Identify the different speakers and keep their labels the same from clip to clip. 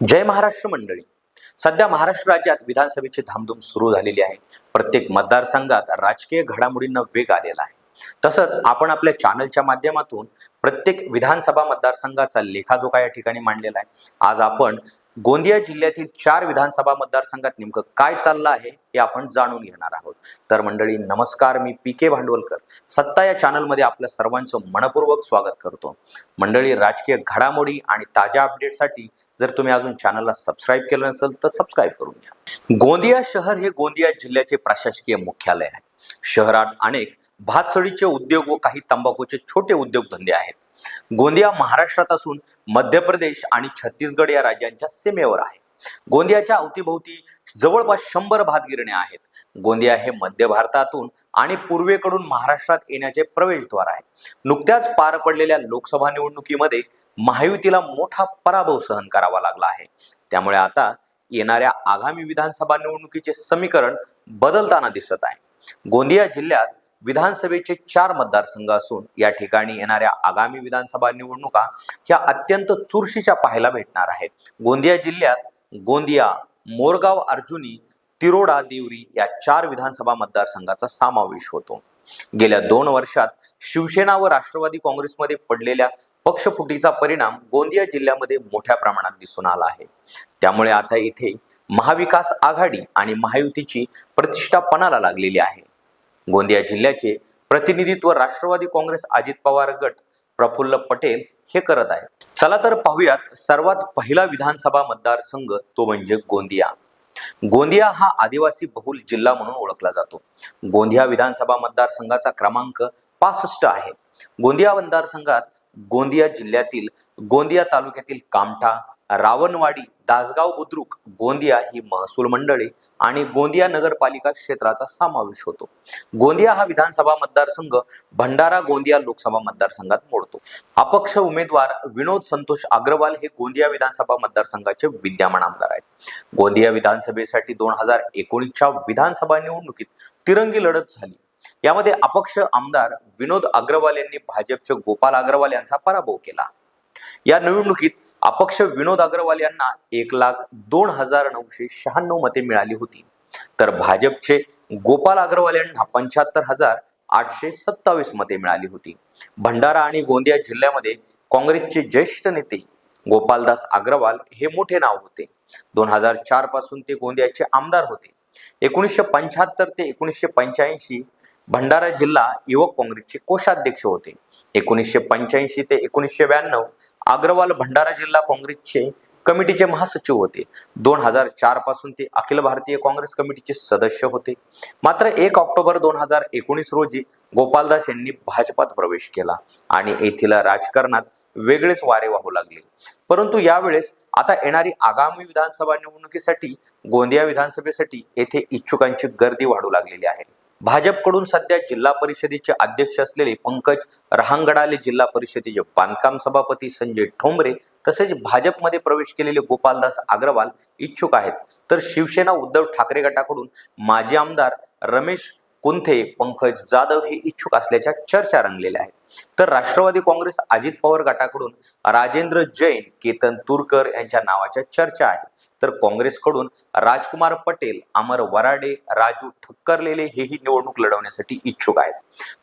Speaker 1: जय महाराष्ट्र मंडळी. सध्या महाराष्ट्र राज्यात विधानसभेची धामधूम सुरू झालेली आहे. प्रत्येक मतदारसंघात राजकीय घडामोडींना वेग आलेला आहे. तसंच आपण आपल्या चॅनलच्या माध्यमातून प्रत्येक विधानसभा मतदारसंघाचा लेखाजोखा या ठिकाणी मांडलेला आहे. आज आपण गोंदिया जिल्ह्यातील चार विधानसभा मतदारसंघात नेमकं काय चाललं आहे हे आपण जाणून घेणार आहोत. तर मंडळी नमस्कार. मी पी के भांडवलकर. सत्ता या चॅनलमध्ये आपल्या सर्वांचं मनपूर्वक स्वागत करतो. मंडळी राजकीय घडामोडी आणि ताज्या अपडेटसाठी जर तुम्ही अजून चॅनलला सबस्क्राईब केलं नसेल तर सबस्क्राईब करून घ्या. गोंदिया शहर हे गोंदिया जिल्ह्याचे प्रशासकीय मुख्यालय आहे. शहरात अनेक भातसडीचे उद्योग व काही तंबाखूचे छोटे उद्योगधंदे आहेत. गोंदिया महाराष्ट्रात असून मध्य प्रदेश आणि छत्तीसगड या राज्यांच्या सीमेवर आहे. गोंदियाच्या अवतीभोवती जवळपास शंभर भातगिरण्या आहेत. गोंदिया हे मध्य भारतातून आणि पूर्वेकडून महाराष्ट्रात येण्याचे प्रवेशद्वार आहे. नुकत्याच पार पडलेल्या लोकसभा निवडणुकीमध्ये महायुतीला मोठा पराभव सहन करावा लागला आहे. त्यामुळे आता येणाऱ्या आगामी विधानसभा निवडणुकीचे समीकरण बदलताना दिसत आहे. गोंदिया जिल्ह्यात विधानसभेचे चार मतदारसंघ असून या ठिकाणी येणाऱ्या आगामी विधानसभा निवडणुका ह्या अत्यंत चुरशीच्या पाहायला भेटणार आहेत. गोंदिया जिल्ह्यात गोंदिया मोरगाव अर्जुनी तिरोडा देवरी या चार विधानसभा मतदारसंघाचा समावेश होतो. गेल्या दोन वर्षात शिवसेना व राष्ट्रवादी काँग्रेसमध्ये पडलेल्या पक्षफुटीचा परिणाम गोंदिया जिल्ह्यामध्ये मोठ्या प्रमाणात दिसून आला आहे. त्यामुळे आता इथे महाविकास आघाडी आणि महायुतीची प्रतिष्ठा पणाला लागलेली आहे. गोंदिया जिल्ह्याचे प्रतिनिधित्व राष्ट्रवादी काँग्रेस अजित पवार गट प्रफुल्ल पटेल हे करत आहेत. चला तर पाहूयात सर्वात पहिला विधानसभा मतदारसंघ तो म्हणजे गोंदिया. गोंदिया हा आदिवासी बहुल जिल्हा म्हणून ओळखला जातो. गोंदिया विधानसभा मतदारसंघाचा क्रमांक पासष्ट आहे. गोंदिया मतदारसंघात गोंदिया जिल्ह्यातील गोंदिया तालुक्यातील कामठा रावणवाडी दासगाव बुद्रुक गोंदिया ही महसूल मंडळे आणि गोंदिया नगरपालिका क्षेत्राचा समावेश होतो. गोंदिया हा विधानसभा मतदारसंघ भंडारा गोंदिया लोकसभा मतदारसंघात मोडतो. अपक्ष उमेदवार विनोद संतोष अग्रवाल हे गोंदिया विधानसभा मतदारसंघाचे विद्यमान आमदार आहेत. गोंदिया विधानसभेसाठी दोन हजार एकोणीसच्या विधानसभा निवडणुकीत तिरंगी लढत झाली. यामध्ये अपक्ष आमदार विनोद अग्रवाल यांनी भाजपचे गोपाल अग्रवाल यांचा पराभव केला. या निवडणुकीत अपक्ष विनोद अग्रवाल यांना एक लाख दोन हजार नऊशे शहाण्णव मते मिळाली होती. तर भाजपचे गोपाल अग्रवाल यांना पंच्याहत्तर हजार आठशे सत्तावीस मते मिळाली होती. भंडारा आणि गोंदिया जिल्ह्यामध्ये काँग्रेसचे ज्येष्ठ नेते गोपालदास अग्रवाल हे मोठे नाव होते. दोन हजार चारपासून ते गोंदियाचे आमदार होते. एकोणीसशे पंच्याहत्तर ते एकोणीसशे पंच्याऐंशी भंडारा जिल्हा युवक काँग्रेसचे कोषाध्यक्ष होते. एकोणीसशे पंच्याऐंशी ते एकोणीसशे ब्याण्णव अग्रवाल भंडारा जिल्हा काँग्रेसचे कमिटीचे महासचिव होते. दोन हजार चारपासून ते अखिल भारतीय काँग्रेस कमिटीचे सदस्य होते. मात्र एक ऑक्टोबर दोन हजार एकोणीस रोजी गोपालदास यांनी भाजपात प्रवेश केला आणि येथील राजकारणात वेगळेच वारे वाहू लागले. परंतु यावेळेस आता येणारी आगामी विधानसभा निवडणुकीसाठी गोंदिया विधानसभेसाठी येथे इच्छुकांची गर्दी वाढू लागलेली आहे. भाजपकडून सध्या जिल्हा परिषदेचे अध्यक्ष असलेले पंकज रहांगडाले जिल्हा परिषदेचे बांधकाम सभापती संजय ठोंबरे तसेच भाजपमध्ये प्रवेश केलेले गोपालदास अग्रवाल इच्छुक आहेत. तर शिवसेना उद्धव ठाकरे गटाकडून माजी आमदार रमेश कुंथे पंकज जाधव हे इच्छुक असल्याच्या चर्चा रंगलेल्या आहेत. तर राष्ट्रवादी काँग्रेस अजित पवार गटाकडून राजेंद्र जैन केतन तुरकर यांच्या नावाच्या चर्चा आहेत. तर काँग्रेसकडून राजकुमार पटेल अमर वराडे राजू ठक्करलेले हेही निवडणूक लढवण्यासाठी इच्छुक आहेत.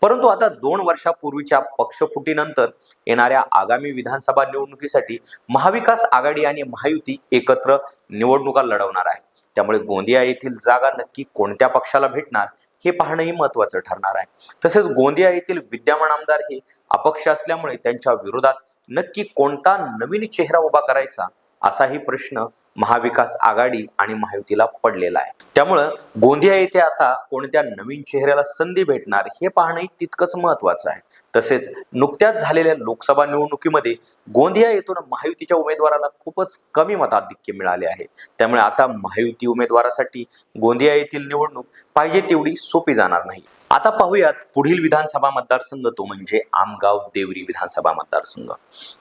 Speaker 1: परंतु आता दोन वर्षापूर्वीच्या पक्षफुटीनंतर येणाऱ्या आगामी विधानसभा निवडणुकीसाठी महाविकास आघाडी आणि महायुती एकत्र निवडणुका लढवणार आहे त्यामुळे गोंदिया येथील जागा नक्की कोणत्या पक्षाला भेटणार हे पाहणंही महत्वाचं ठरणार आहे. तसेच गोंदिया येथील विद्यमान आमदार हे अपक्ष असल्यामुळे त्यांच्या विरोधात नक्की कोणता नवीन चेहरा उभा करायचा असाही प्रश्न महाविकास आघाडी आणि महायुतीला पडलेला आहे. त्यामुळं गोंदिया येथे आता कोणत्या नवीन चेहऱ्याला संधी भेटणार हे पाहणंही तितकंच महत्वाचं आहे. तसेच नुकत्याच झालेल्या लोकसभा निवडणुकीमध्ये गोंदिया येथून महायुतीच्या उमेदवाराला खूपच कमी मताधिक्य मिळाले आहे. त्यामुळे आता महायुती उमेदवारासाठी गोंदिया येथील निवडणूक पाहिजे तेवढी सोपी जाणार नाही. आता पाहूयात पुढील विधानसभा मतदारसंघ तो म्हणजे आमगाव देवरी विधानसभा मतदारसंघ.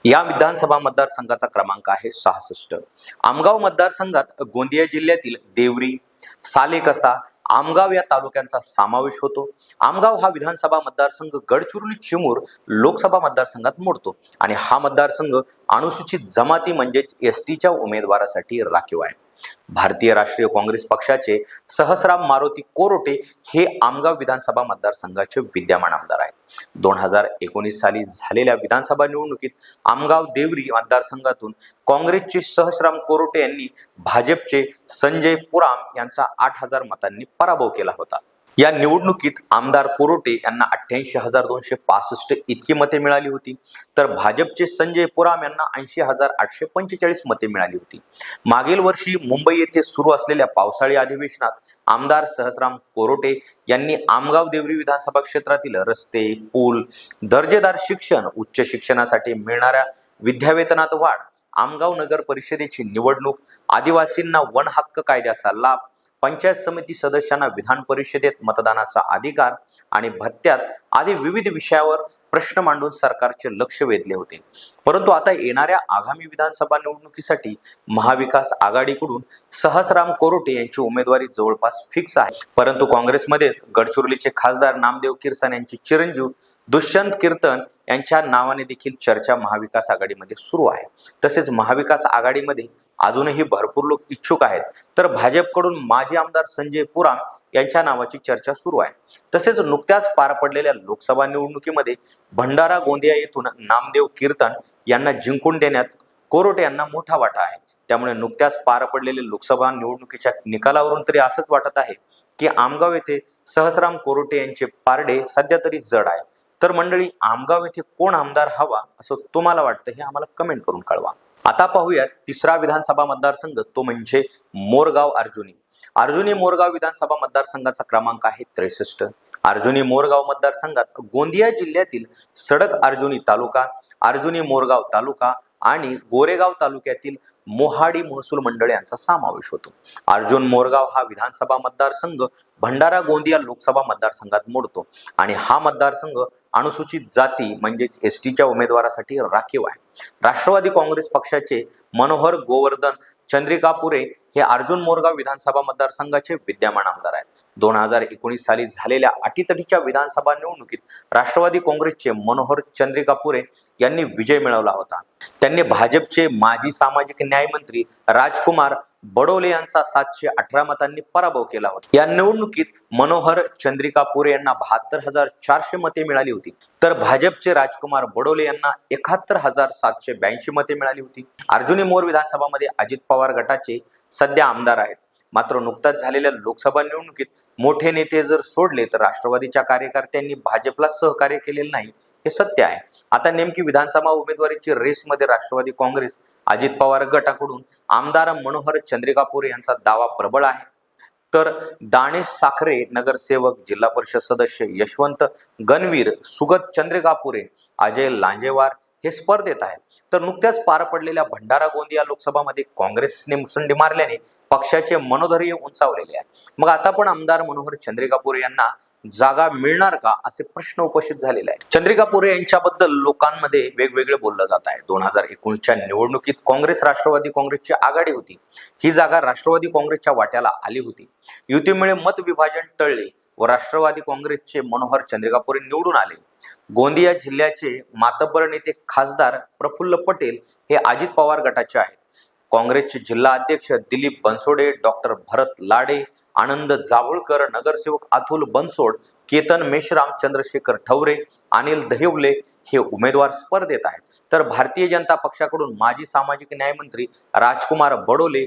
Speaker 1: या विधानसभा मतदारसंघाचा क्रमांक आहे सहासष्ट. आमगाव मतदारसंघात गोंदिया जिल्ह्यातील देवरी सालेकसा आमगाव या तालुक्यांचा समावेश होतो. आमगाव हा विधानसभा मतदारसंघ गडचिरोली चिमूर लोकसभा मतदारसंघात मोडतो. आणि हा मतदारसंघ अनुसूचित जमाती म्हणजेच एस टीच्या उमेदवारासाठी राखीव आहे. भारतीय राष्ट्रीय काँग्रेस पक्षाचे सहस्राम मारुती कोरोटे हे आमगाव विधानसभा मतदारसंघाचे विद्यमान आमदार आहेत. दोन हजार एकोणीस साली झालेल्या विधानसभा निवडणुकीत आमगाव देवरी मतदारसंघातून काँग्रेसचे सहस्राम कोरोटे यांनी भाजपचे संजय पुराम यांचा आठ हजार मतांनी पराभव केला होता. या निवडणुकीत आमदार कोरोटे यांना अठ्ठ्याऐंशी हजार दोनशे पासष्ट इतकी मते मिळाली होती. तर भाजपचे संजय पुराम यांना ऐंशी हजार आठशे पंचेचाळीस मते मिळाली होती. मागील वर्षी मुंबई येथे सुरू असलेल्या पावसाळी अधिवेशनात आमदार सहस्राम कोरोटे यांनी आमगाव देवरी विधानसभा क्षेत्रातील रस्ते पूल दर्जेदार शिक्षण उच्च शिक्षणासाठी मिळणाऱ्या विद्यावेतनात वाढ आमगाव नगर परिषदेची निवडणूक आदिवासींना वन हक्क कायद्याचा लाभ पंचायत समिती सदस्यांना विधान परिषदेत मतदानाचा अधिकार आणि भत्त्यात आदी विविध विषयावर प्रश्न मांडून सरकारचे लक्ष वेधले होते. परंतु आता येणाऱ्या आगामी विधानसभा निवडणुकीसाठी महाविकास आघाडीकडून सहसराम कोरोटे यांची उमेदवारी जवळपास फिक्स आहे. परंतु काँग्रेसमध्येच गडचिरोलीचे खासदार नामदेव किरसन यांचे चिरंजीव दुष्यंत कीर्तन यांच्या नावाने देखील चर्चा महाविकास आघाडीमध्ये सुरू आहे. तसेच महाविकास आघाडीमध्ये अजूनही भरपूर लोक इच्छुक आहेत. तर भाजपकडून माजी आमदार संजय पुराम यांच्या नावाची चर्चा सुरू आहे. तसेच नुकत्याच पार पडलेल्या लोकसभा निवडणुकीमध्ये भंडारा गोंदिया येथून नामदेव कीर्तन यांना जिंकून देण्यात कोरोटे यांना मोठा वाटा आहे. त्यामुळे नुकत्याच पार पडलेल्या लोकसभा निवडणुकीच्या निकालावरून तरी असंच वाटत आहे की आमगाव येथे सहस्राम कोरोटे यांचे पारडे सध्या तरी जड आहे तर मंडळी आमगाव येथे कोण आमदार हवा असं तुम्हाला वाटतं हे आम्हाला कमेंट करून कळवा. आता पाहूयात तिसरा विधानसभा मतदारसंघ तो म्हणजे मोरगाव अर्जुनी. अर्जुनी मोरगाव विधानसभा मतदारसंघाचा क्रमांक आहे त्रेसष्ट. अर्जुनी मोरगाव मतदारसंघात गोंदिया जिल्ह्यातील सडक अर्जुनी तालुका अर्जुनी मोरगाव तालुका आणि गोरेगाव तालुक्यातील मोहाडी महसूल मंडळ यांचा समावेश होतो. अर्जुन मोरगाव हा विधानसभा मतदारसंघ भंडारा गोंदिया लोकसभा मतदारसंघात मोडतो. आणि हा मतदारसंघ अनुसूचित जाती म्हणजेच एस टीच्या उमेदवारासाठी राखीव आहे. राष्ट्रवादी काँग्रेस पक्षाचे मनोहर गोवर्धन चंद्रिकापुरे हे अर्जुन मोरगाव विधानसभा मतदारसंघाचे विद्यमान आमदार आहेत. दोन हजार एकोणीस साली झालेल्या अटीतटीच्या विधानसभा निवडणुकीत राष्ट्रवादी काँग्रेसचे मनोहर चंद्रिकापुरे यांनी विजय मिळवला होता. त्यांनी भाजपचे माजी सामाजिक न्याय मंत्री राजकुमार बडोले यांचा सातशे अठरा मतांनी पराभव केला होता. या निवडणुकीत मनोहर चंद्रिकापुरे यांना बहात्तर हजार चारशे मते मिळाली होती. तर भाजपचे राजकुमार बडोले यांना एकाहत्तर हजार सातशे ब्याऐंशी मते मिळाली होती. अर्जुनी मोर विधानसभामध्ये अजित पवार गटाचे सध्या आमदार आहेत. मात्र नुकताच झालेल्या लोकसभा निवडणुकीत मोठे नेते जर सोडले तर राष्ट्रवादीच्या कार्यकर्त्यांनी भाजपला सहकार्य केलेलं नाही हे सत्य आहे. आता नेमकी विधानसभा उमेदवारीची रेसमध्ये राष्ट्रवादी काँग्रेस अजित पवार गटाकडून आमदार मनोहर चंद्रिकापुरे यांचा दावा प्रबळ आहे. तर दाणेश साखरे नगरसेवक जिल्हा परिषद सदस्य यशवंत गणवीर सुगत चंद्रिकापुरे अजय लांजेवार हे स्पर्धेत आहे. तर नुकत्याच पार पडलेल्या भंडारा गोंदिया लोकसभामध्ये काँग्रेसने मुसंडी मारल्याने पक्षाचे मनोधैर्य उंचावलेले आहे. मग आता पण आमदार मनोहर चंद्रिकापूर यांना जागा मिळणार का असे प्रश्न उपस्थित झालेले आहे चंद्रिकापुरे यांच्याबद्दल लोकांमध्ये वेगवेगळे बोललं जात आहे. दोन हजार एकोणीसच्या निवडणुकीत काँग्रेस राष्ट्रवादी काँग्रेसची आघाडी होती. ही जागा राष्ट्रवादी काँग्रेसच्या वाट्याला आली होती. युतीमुळे मत विभाजन टळले. व राष्ट्रवादी काँग्रेसचे मनोहर चंद्रिकापुरे निवडून आले. गोंदिया जिल्ह्याचे मातब्बर नेते खासदार प्रफुल्ल पटेल हे अजित पवार गटाचे आहेत. काँग्रेसचे जिल्हा अध्यक्ष दिलीप बनसोडे डॉक्टर भरत लाडे आनंद जावळकर नगरसेवक अतुल बनसोड केतन मेश्राम चंद्रशेखर ठवरे अनिल दहिवले हे उमेदवार स्पर्धेत आहेत. तर भारतीय जनता पक्षाकडून माजी सामाजिक न्यायमंत्री राजकुमार बडोले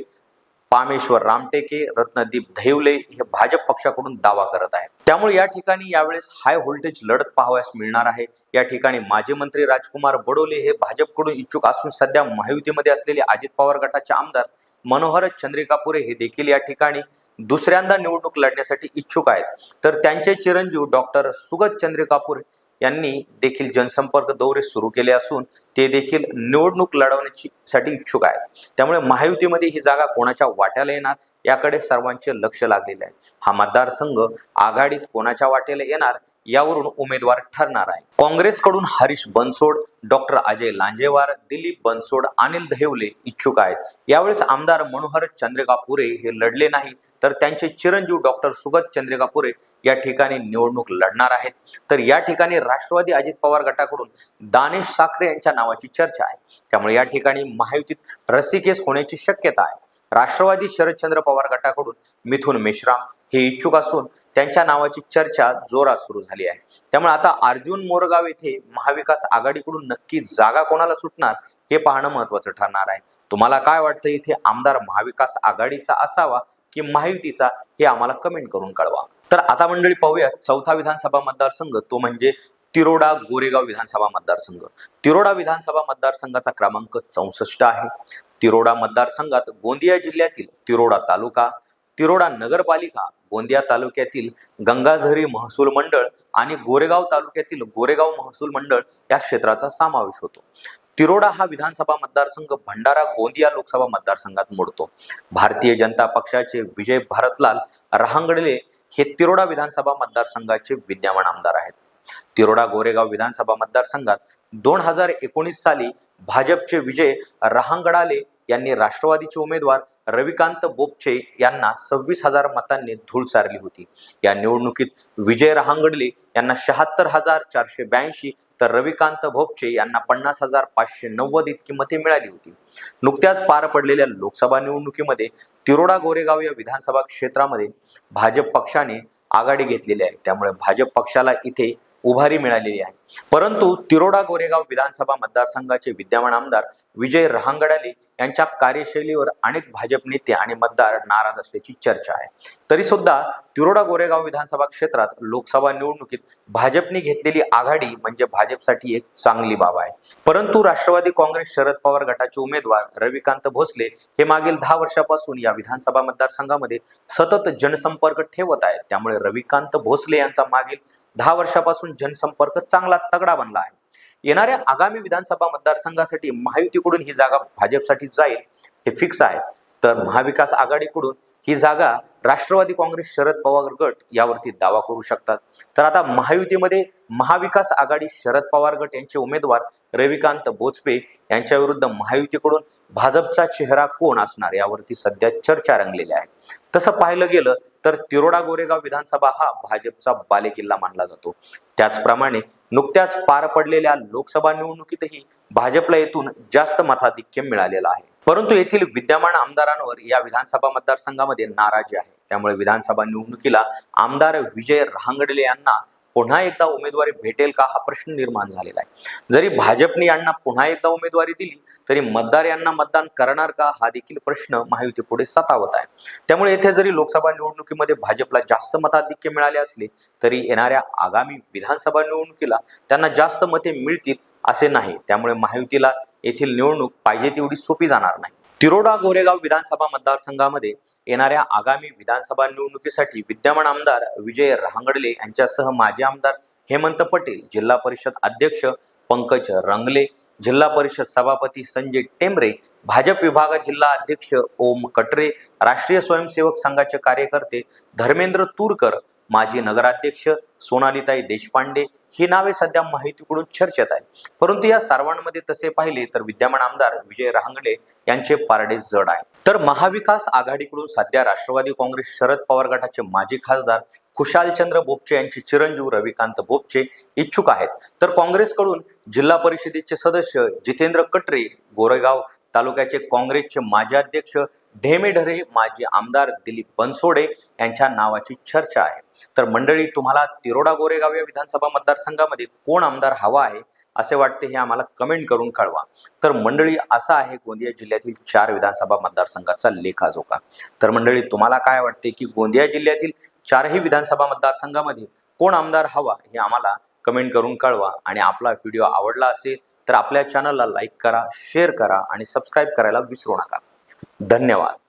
Speaker 1: पामेश्वर रामटेके रत्नदीप धैवले हे भाजप पक्षाकडून दावा करत आहेत. त्यामुळे या ठिकाणी यावेळेस हाय व्होल्टेज लढत पाहावयास मिळणार आहे. या ठिकाणी माजी मंत्री राजकुमार बडोले हे भाजपकडून इच्छुक असून सध्या महायुतीमध्ये असलेले अजित पवार गटाचे आमदार मनोहर चंद्रिकापुरे हे देखील या ठिकाणी दुसऱ्यांदा निवडणूक लढण्यासाठी इच्छुक आहेत. तर त्यांचे चिरंजीव डॉक्टर सुगत चंद्रिकापुरे यांनी देखील जनसंपर्क दौरे सुरू केले असून ते देखील निवडणूक लढवण्याची साठी इच्छुक आहेत. त्यामुळे महायुतीमध्ये ही जागा कोणाच्या वाट्याला येणार? याकडे सर्वांचे लक्ष लागलेले आहे. हा मतदारसंघ आघाडीत कोणाच्या वाटेला येणार यावरून उमेदवार ठरणार आहे. काँग्रेसकडून हरीश बनसोड डॉक्टर अजय लांजेवार दिलीप बनसोड अनिल धेवले इच्छुक आहेत. यावेळेस आमदार मनोहर चंद्रिकापुरे हे लढले नाही तर त्यांचे चिरंजीव डॉक्टर सुगत चंद्रिकापुरे या ठिकाणी निवडणूक लढणार आहेत. तर या ठिकाणी राष्ट्रवादी अजित पवार गटाकडून दानेश साखरे यांच्या नावाची चर्चा आहे. त्यामुळे या ठिकाणी महायुतीत रस्सीकेस होण्याची शक्यता आहे. राष्ट्रवादी शरदचंद्र पवार गटाकडून मिथुन मेश्राम हे इच्छुक असून त्यांच्या नावाची चर्चा जोरात सुरू झाली आहे. त्यामुळे आता अर्जुन मोरगाव येथे महाविकास आघाडीकडून नक्की जागा कोणाला सुटणार हे पाहणं महत्वाचं ठरणार आहे. तुम्हाला काय वाटतं? इथे आमदार महाविकास आघाडीचा असावा की महायुतीचा हे आम्हाला कमेंट करून कळवा. तर आता मंडळी पाहूया चौथा विधानसभा मतदारसंघ. तो म्हणजे तिरोडा गोरेगाव विधानसभा मतदारसंघ. तिरोडा विधानसभा मतदारसंघाचा क्रमांक चौसष्ट आहे. तिरोडा मतदारसंघात गोंदिया जिल्ह्यातील तिरोडा तालुका तिरोडा नगरपालिका गोंदिया तालुक्यातील गंगाझरी महसूल मंडळ आणि गोरेगाव तालुक्यातील गोरेगाव महसूल मंडळ या क्षेत्राचा समावेश होतो. तिरोडा हा विधानसभा मतदारसंघ भंडारा गोंदिया लोकसभा मतदारसंघात मोडतो. भारतीय जनता पक्षाचे विजय भारतलाल रहांगडले हे तिरोडा विधानसभा मतदारसंघाचे विद्यमान आमदार आहेत. तिरोडा गोरेगाव विधानसभा मतदारसंघात दोन हजार एकोणीस साली भाजपचे विजय रहांगडाले यांनी राष्ट्रवादीचे उमेदवार रविकांत बोपचे यांना सव्वीस हजार मतांनी धूळ चारली होती. या निवडणुकीत विजय रहांगडले यांना शहात्तर हजार चारशे ब्याऐंशी तर रविकांत भोपचे यांना पन्नास हजार पाचशे नव्वद इतकी मते मिळाली होती. नुकत्याच पार पडलेल्या लोकसभा निवडणुकीमध्ये तिरोडा गोरेगाव या विधानसभा क्षेत्रामध्ये भाजप पक्षाने आघाडी घेतलेली आहे. त्यामुळे भाजप पक्षाला इथे उभारी मिळालेली आहे. परंतु तिरोडा गोरेगाव विधानसभा मतदारसंघाचे विद्यमान आमदार विजय रहांगडाले यांच्या कार्यशैलीवर अनेक भाजप नेते आणि मतदार नाराज असल्याची चर्चा आहे. तरी सुद्धा तिरोडा गोरेगाव विधानसभा क्षेत्रात लोकसभा निवडणुकीत भाजपने घेतलेली आघाडी म्हणजे भाजपसाठी एक चांगली बाब आहे. परंतु राष्ट्रवादी काँग्रेस शरद पवार गटाचे उमेदवार रविकांत भोसले हे मागील दहा वर्षापासून या विधानसभा मतदारसंघामध्ये सतत जनसंपर्क ठेवत आहेत. त्यामुळे रविकांत भोसले यांचा मागील दहा वर्षापासून जनसंपर्क चांगला तगडा बनला आहे. येणाऱ्या आगामी विधानसभा मतदारसंघासाठी महायुतीकडून ही जागा भाजपसाठी जाईल हे फिक्स आहे. तर महाविकास आघाडीकडून ही जागा राष्ट्रवादी काँग्रेस शरद पवार गट यावरती दावा करू शकतात. तर आता महायुतीमध्ये महाविकास आघाडी शरद पवार गट यांचे उमेदवार रविकांत बोचपे यांच्या विरुद्ध महायुतीकडून भाजपचा चेहरा कोण असणार यावरती सध्या चर्चा रंगलेली आहे. तसं पाहिलं गेलं तर तिरोडा गोरेगाव विधानसभा हा भाजपचा बालेकिल्ला मानला जातो. त्याचप्रमाणे नुकत्याच पार पडलेल्या लोकसभा निवडणुकीतही भाजपला येथून जास्त मताधिक्य मिळालेलं आहे. परंतु येथील विद्यमान आमदारांवर या विधानसभा मतदारसंघामध्ये नाराजी आहे. त्यामुळे विधानसभा निवडणुकीला आमदार विजय रहांगडले यांना पुन्हा एकदा उमेदवारी भेटेल का हा प्रश्न निर्माण झालेला आहे. जरी भाजपने यांना पुन्हा एकदा उमेदवारी दिली तरी मतदार यांना मतदान करणार का हा देखील प्रश्न महायुती पुढे सतावत आहे. त्यामुळे येथे जरी लोकसभा निवडणुकीमध्ये भाजपला जास्त मताधिक्य मिळाले असले तरी येणाऱ्या आगामी विधानसभा निवडणुकीला त्यांना जास्त मते मिळतील असे नाही. त्यामुळे महायुतीला येथील निवडणूक पाहिजे तेवढी सोपी जाणार नाही. तिरोडा गोरेगाव विधानसभा मतदारसंघामध्ये येणाऱ्या आगामी विधानसभा निवडणुकीसाठी विद्यमान आमदार विजय रहांगडले यांच्यासह माजी आमदार हेमंत पटेल जिल्हा परिषद अध्यक्ष पंकज रंगले जिल्हा परिषद सभापती संजय टेंबरे भाजप विभागात जिल्हा अध्यक्ष ओम कटरे राष्ट्रीय स्वयंसेवक संघाचे कार्यकर्ते धर्मेंद्र तूरकर माजी नगराध्यक्ष सोनालीताई देशपांडे ही नावे सध्या माहितीकडून चर्चेत आहेत. परंतु या सर्वांमध्ये तसे पाहिले तर विद्यमान आमदार विजय रहांगडे यांचे पारडे जड आहे तर महाविकास आघाडीकडून सध्या राष्ट्रवादी काँग्रेस शरद पवार गटाचे माजी खासदार खुशालचंद्र बोपचे यांचे चिरंजीव रविकांत बोपचे इच्छुक आहेत. तर काँग्रेसकडून जिल्हा परिषदेचे सदस्य जितेंद्र कटरे गोरेगाव तालुक्याचे काँग्रेसचे माजी अध्यक्ष ढेमेढरे माजी आमदार दिलीप बनसोडे यांच्या नावाची चर्चा आहे. तर मंडळी तुम्हाला तिरोडा गोरेगाव या विधानसभा मतदारसंघामध्ये कोण आमदार हवा आहे असे वाटते हे आम्हाला कमेंट करून कळवा. तर मंडळी असा आहे गोंदिया जिल्ह्यातील चार विधानसभा मतदारसंघाचा लेखाजोखा. तर मंडळी तुम्हाला काय वाटते की गोंदिया जिल्ह्यातील चारही विधानसभा मतदारसंघामध्ये कोण आमदार हवा हे आम्हाला कमेंट करून कळवा. आणि आपला व्हिडिओ आवडला असेल तर आपल्या चॅनलला लाईक करा शेअर करा आणि सबस्क्राईब करायला विसरू नका. धन्यवाद.